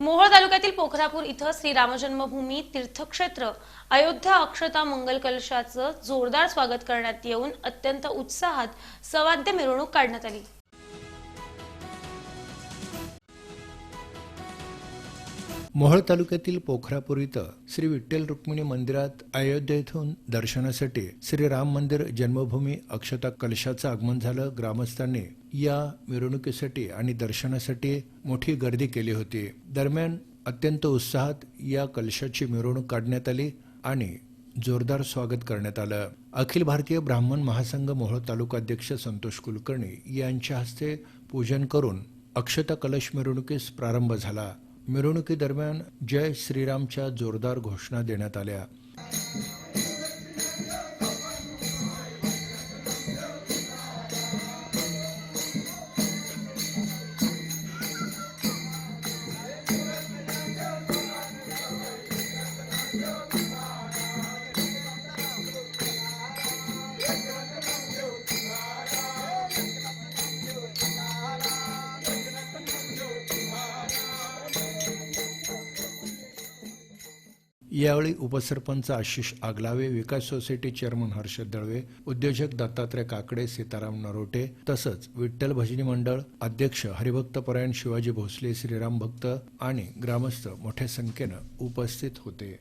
मोहोळ तालुक्यातील पोखरापूर इथं श्री रामजन्मभूमी तीर्थक्षेत्र अयोध्या अक्षता मंगल कलशाचं जोरदार स्वागत करण्यात येऊन अत्यंत उत्साहात सवाद्य मिरवणूक काढण्यात आली. मोहोळ तालुक्यातील पोखरापूर इथं श्री विठ्ठल रुक्मिणी मंदिरात अयोध्या येथून दर्शनासाठी श्री राम मंदिर जन्मभूमी अक्षता कलशाचं आगमन झालं. ग्रामस्थांनी या मिरवणुकीसाठी आणि दर्शनासाठी मोठी गर्दी केली होती. दरम्यान अत्यंत उत्साहात या कलशाची मिरवणूक काढण्यात आली आणि जोरदार स्वागत करण्यात आलं. अखिल भारतीय ब्राह्मण महासंघ मोहोळ तालुकाध्यक्ष संतोष कुलकर्णी यांच्या हस्ते पूजन करून अक्षता कलश मिरवणुकीस प्रारंभ झाला. मिरवणुकीदरम्यान जय श्रीरामच्या जोरदार घोषणा देण्यात आल्या. यावेळी उपसरपंच आशिष आगलावे विकास सोसायटी चेअरमन हर्षद दळवे उद्योजक दत्तात्रय काकडे सीताराम नरोटे तसंच विठ्ठल भजनी मंडळ अध्यक्ष हरिभक्त परायण शिवाजी भोसले श्रीराम भक्त आणि ग्रामस्थ मोठ्या संख्येनं उपस्थित होते.